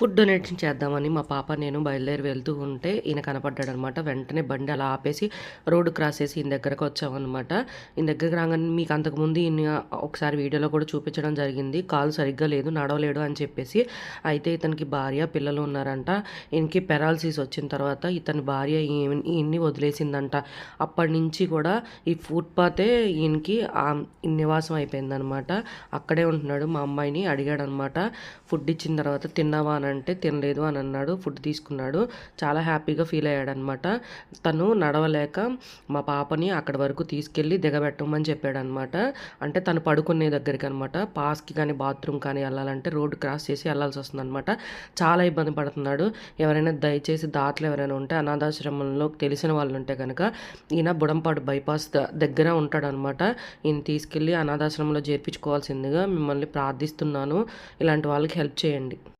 Food donation చేద్దామని మా పాప నేను బయలుదేరి వెళ్తూ ఉంటే ఈయన కనపడ్డాడు అనమాట వెంటనే బండి అలా ఆపేసి రోడ్డు క్రాస్ చేసి ఈయన దగ్గరకు వచ్చామన్నమాట ఈయన దగ్గరకు రాగానే మీకు అంతకుముందు ఈయన ఒకసారి వీడియోలో కూడా చూపించడం జరిగింది. కాలు సరిగ్గా లేదు నడవలేడు అని చెప్పేసి. అయితే ఇతనికి భార్య పిల్లలు ఉన్నారంట. ఈయనకి పెరాలసిస్ వచ్చిన తర్వాత ఇతని భార్య ఈయన్ని వదిలేసిందంట. అప్పటి నుంచి కూడా ఈ ఫుట్పాతే ఈయనకి నివాసం అయిపోయిందనమాట. అక్కడే ఉంటున్నాడు మా అమ్మాయిని అడిగాడు అనమాట ఫుడ్ ఇచ్చిన తర్వాత తిన్నావా అని అంటే తినలేదు అని అన్నాడు ఫుడ్ తీసుకున్నాడు. చాలా హ్యాపీగా ఫీల్ అయ్యాడనమాట. తను నడవలేక మా పాపని అక్కడి వరకు తీసుకెళ్ళి దిగబెట్టమని చెప్పాడనమాట. అంటే తను పడుకునే దగ్గరికి అనమాట. పాస్కి కానీ బాత్రూమ్ కానీ వెళ్ళాలంటే రోడ్డు క్రాస్ చేసి వెళ్ళాల్సి వస్తుంది అనమాట చాలా ఇబ్బంది పడుతున్నాడు. ఎవరైనా దయచేసి దాతలు ఎవరైనా ఉంటే అనాథాశ్రమంలో తెలిసిన వాళ్ళు ఉంటే కనుక ఈయన బుడంపాడు బైపాస్ ద- దగ్గర ఉంటాడనమాట. ఈయన తీసుకెళ్ళి అనాథాశ్రమంలో చేర్పించుకోవాల్సిందిగా మిమ్మల్ని ప్రార్థిస్తున్నాను. ఇలాంటి వాళ్ళకి హెల్ప్ చేయండి.